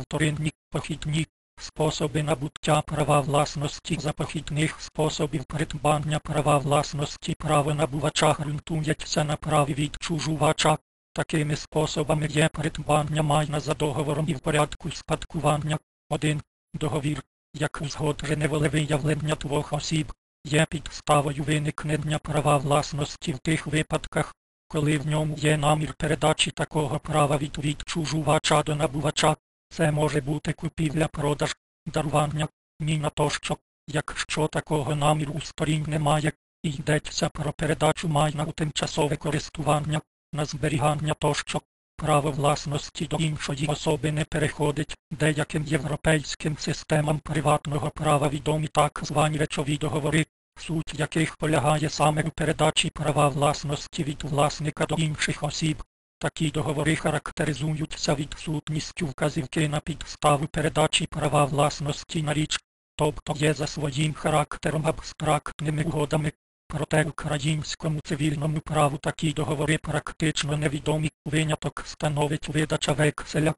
вторинні, похідні, способи набуття права власності за похідних способів придбання права власності право набувача ґрунтується на праві від чужувача. Такими способами є придбання майна за договором і в порядку спадкування. 1. Договір, як узгоджене волевиявлення двох осіб, є підставою виникнення права власності в тих випадках, коли в ньому є намір передачі такого права від відчужувача до набувача. Це може бути купівля, продаж, дарування, міна тощо. Якщо такого наміру сторін немає, і йдеться про передачу майна у тимчасове користування, на зберігання тощо, право власності до іншої особи не переходить деяким європейським системам приватного права відомі так звані речові договори, суть яких полягає саме у передачі права власності від власника до інших осіб. Такі договори характеризуються відсутністю вказівки на підставу передачі права власності на річ, тобто є за своїм характером абстрактними угодами. Проте українському цивільному праву такі договори практично невідомі, виняток становить видача векселя.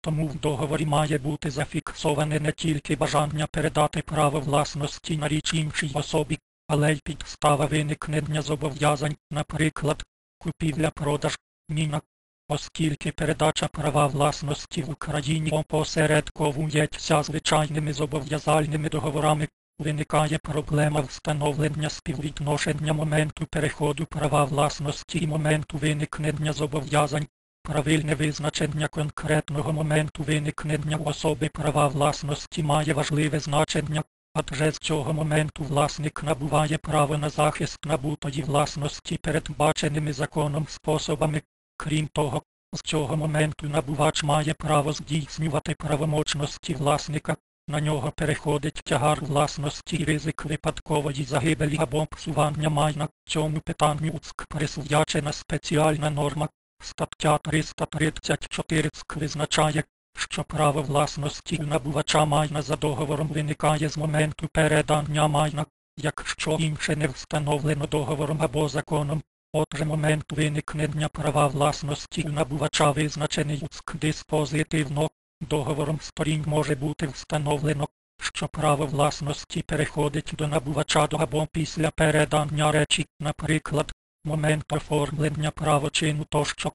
Тому в договорі має бути зафіксоване не тільки бажання передати право власності на річ іншій особі, але й підстава виникнення зобов'язань, наприклад, купівля-продаж, міна. Оскільки передача права власності в Україні опосередковується звичайними зобов'язальними договорами, виникає проблема встановлення співвідношення моменту переходу права власності і моменту виникнення зобов'язань, правильне визначення конкретного моменту виникнення особи права власності має важливе значення, адже з цього моменту власник набуває право на захист набутої власності передбаченими законом способами. Крім того, з цього моменту набувач має право здійснювати правомочності власника, на нього переходить тягар власності і ризик випадкової загибелі або псування майна. Цьому питанню УЦК присвячена спеціальна норма. Стаття 334 ЦК визначає, що право власності набувача майна за договором виникає з моменту передання майна, якщо інше не встановлено договором або законом. Отже, момент виникнення права власності у набувача визначений диспозитивно. Договором сторін може бути встановлено, що право власності переходить до набувача до або після передання речі, наприклад, момент оформлення правочину тощо.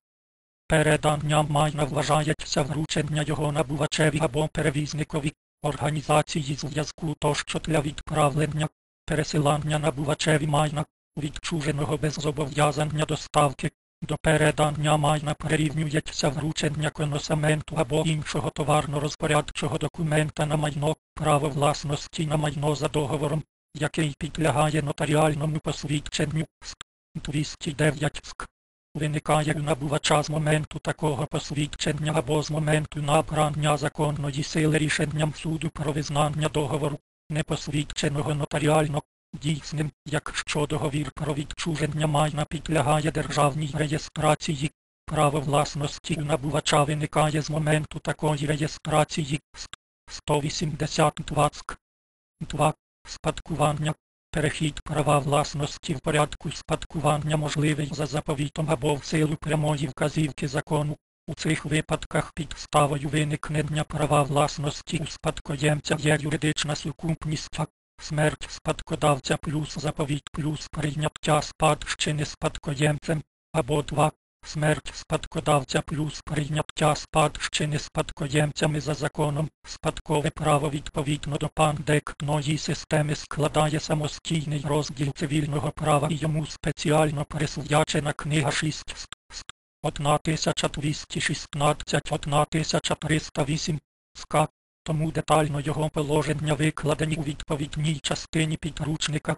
Переданням майна вважається вручення його набувачеві або перевізникові, організації зв'язку тощо для відправлення, пересилання набувачеві майна, відчуженого без зобов'язання доставки, до передання майна прирівнюється вручення коносаменту або іншого товарно-розпорядчого документа на майно, право власності на майно за договором, який підлягає нотаріальному посвідченню. СК 209 ск. Виникає у набувача з моменту такого посвідчення або з моменту набрання законної сили рішенням суду про визнання договору, непосвідченого нотаріально, дійсним, якщо договір про відчуження майна підлягає державній реєстрації. Право власності набувача виникає з моменту такої реєстрації 182 ск. 2. Спадкування. Перехід права власності в порядку спадкування можливий за заповітом або в силу прямої вказівки закону. У цих випадках підставою виникнення права власності у спадкоємця є юридична сукупність, смерть спадкодавця плюс заповіт плюс прийняття спадщини спадкоємцем, або 2. Смерть спадкодавця плюс прийняття спадщини спадкоємцями за законом. Спадкове право відповідно до пандектної системи складає самостійний розділ цивільного права і йому спеціально присвячена книга 6 1216 1308 СК. Тому детально його положення викладені у відповідній частині підручника